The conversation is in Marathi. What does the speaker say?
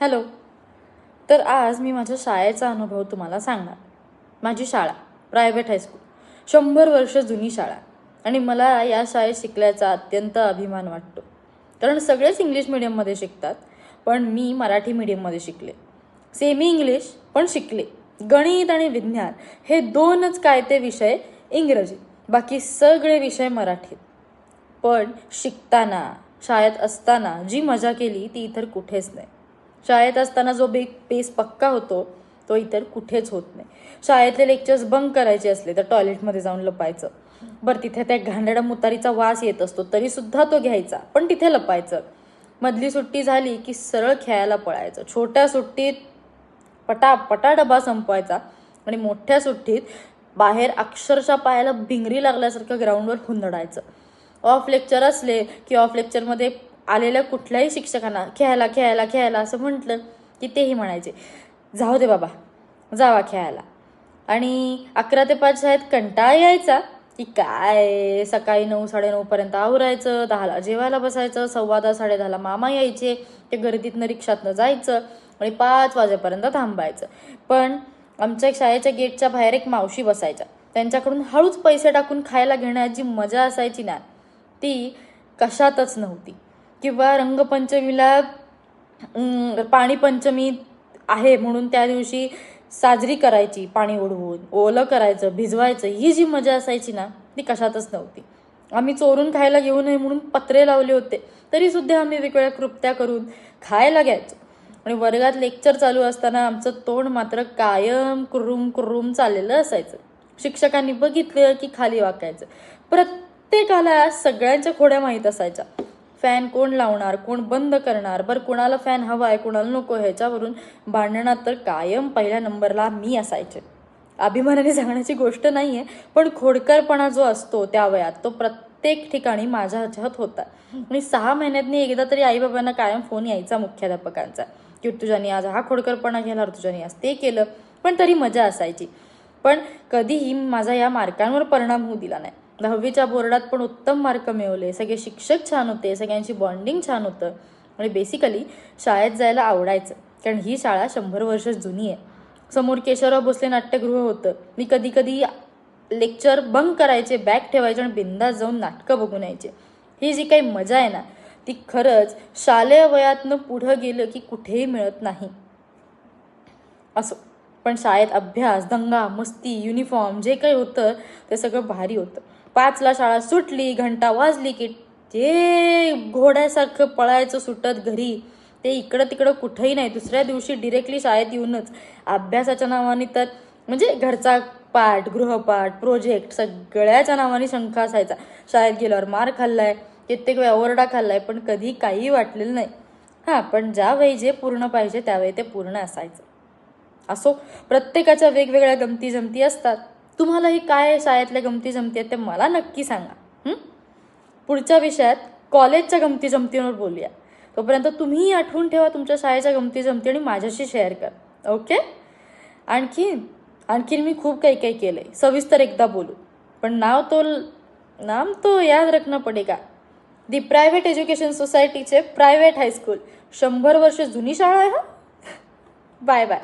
हॅलो. तर आज मी माझ्या शाळेचा अनुभव तुम्हाला सांगणार. माझी शाळा प्रायव्हेट हायस्कूल शंभर वर्ष जुनी शाळा. आणि मला या शाळेत शिकल्याचा अत्यंत अभिमान वाटतो. कारण सगळेच इंग्लिश मिडियममध्ये शिकतात पण मी मराठी मिडियममध्ये शिकले. सेमी इंग्लिश पण शिकले. गणित आणि विज्ञान हे दोनच काय ते विषय इंग्रजी. बाकी सगळे विषय मराठीत पण शिकताना शाळेत असताना जी मजा केली ती इतर कुठेच नाही. शाळेत असताना जो बेग पेस पक्का होतो तो इतर कुठेच होत नाही. शाळेतले लेक्चर्स बंक करायचे असले तर टॉयलेटमध्ये जाऊन लपायचं. बरं तिथे त्या घाणेरड्या मुतारीचा वास येत असतो तरीसुद्धा तो घ्यायचा पण तिथे लपायचं. मधली सुट्टी झाली की सरळ खेळायला पळायचं. छोट्या सुट्टीत पटा पटा डबा संपवायचा आणि मोठ्या सुट्टीत बाहेर अक्षरशः पायाला भिंगरी लागल्यासारखं ग्राउंडवर हुंदडायचं. ऑफ लेक्चर असले की ऑफ लेक्चरमध्ये आलेल्या कुठल्याही शिक्षकांना खेळायला खेळायला खेळायला असं म्हटलं की तेही म्हणायचे. जाऊ दे बाबा जावा खेळायला. आणि अकरा ते पाच शाळेत कंटाळा यायचा की काय सकाळी नऊ साडेनऊपर्यंत आवरायचं दहाला जेवायला बसायचं सव्वा दहा साडे दहाला मामा यायचे ते गर्दीतनं रिक्षातनं जायचं आणि पाच वाजेपर्यंत थांबायचं. पण आमच्या शाळेच्या गेटच्या बाहेर एक मावशी बसायच्या. त्यांच्याकडून हळूच पैसे टाकून खायला घेण्याची मजा असायची ना. ती कशातच नव्हती. किंवा रंगपंचमीला पाणीपंचमी आहे म्हणून त्या दिवशी साजरी करायची पाणी उडवून ओलं करायचं भिजवायचं ही जी मजा असायची ना ती कशातच नव्हती. आम्ही चोरून खायला घेऊ नये म्हणून पत्रे लावले होते तरी सुद्धा आम्ही वेगवेगळ्या कृत्या करून खायला घ्यायचो. आणि वर्गात लेक्चर चालू असताना आमचं तोंड मात्र कायम कुरुम कुरुम चाललेलं असायचं. शिक्षकांनी बघितलं की खाली वाकायचं. प्रत्येकाला सगळ्यांच्या खोड्या माहीत असायच्या. फॅन कोण लावणार कोण बंद करणार? बरं कोणाला फॅन हवा आहे कोणाला नको ह्याच्यावरून भांडणात तर कायम पहिल्या नंबरला मी असायचे. अभिमानाने सांगण्याची गोष्ट नाही आहे पण खोडकरपणा जो असतो त्या वयात तो प्रत्येक ठिकाणी माझ्या ह्याच्यात होता. आणि सहा महिन्यातनी एकदा तरी आईबाबांना कायम फोन यायचा मुख्याध्यापकांचा की तुझ्यानी आज हा खोडकरपणा केला तुझ्यानी आज ते केलं पण तरी मजा असायची. पण कधीही माझा या मार्कांवर परिणाम होऊ दिला नाही. दहावीच्या बोर्डात पण उत्तम मार्क मिळवले. सगळे शिक्षक छान होते. सगळ्यांची बॉन्डिंग छान होतं. आणि बेसिकली शाळेत जायला आवडायचं. कारण ही शाळा शंभर वर्ष जुनी आहे. समोर केशवराव भोसले नाट्यगृह होतं. मी कधी कधी लेक्चर बंक करायचे बॅग ठेवायचे आणि बिंदा जाऊन नाटकं बघून यायचे. ही जी काही मजा आहे ना ती खरंच शालेय वयातनं पुढं गेलं की कुठेही मिळत नाही. असो. पण शाळेत अभ्यास दंगा मस्ती युनिफॉर्म जे काही होतं ते सगळं भारी होतं. पाचला शाळा सुटली घंटा वाजली की ते घोड्यासारखं पळायचं सुटत घरी. ते इकडं तिकडं कुठंही नाही. दुसऱ्या दिवशी डिरेक्टली शाळेत येऊनच. अभ्यासाच्या नावाने तर म्हणजे घरचा पाठ गृहपाठ प्रोजेक्ट सगळ्याच्या नावाने शंका असायचा. शाळेत गेल्यावर मार खाल्लाय कित्येक वेळा ओरडा खाल्लाय पण कधी काही वाटलेलं नाही. हां पण ज्या वेळी जे पूर्ण पाहिजे त्यावेळी ते पूर्ण असायचं. असो प्रत्येकाच्या वेगवेगळ्या गमती जमती असतात. तुम्हाला हे काय शाळेतल्या गमती जमती आहेत ते मला नक्की सांगा. पुढच्या विषयात कॉलेजच्या गमती जमतींवर बोलूया. तोपर्यंत तुम्हीही आठवून ठेवा तुमच्या शाळेच्या गमती जमती आणि माझ्याशी शेअर करा. ओके आणखीन आणखीन मी खूप काही काही केलं आहे सविस्तर एकदा बोलू. पण नाव तो नाम तो याद रखना पडेगा. दी प्रायव्हेट एज्युकेशन सोसायटीचे प्रायव्हेट हायस्कूल शंभर वर्ष जुनी शाळा आहे हा? Bye bye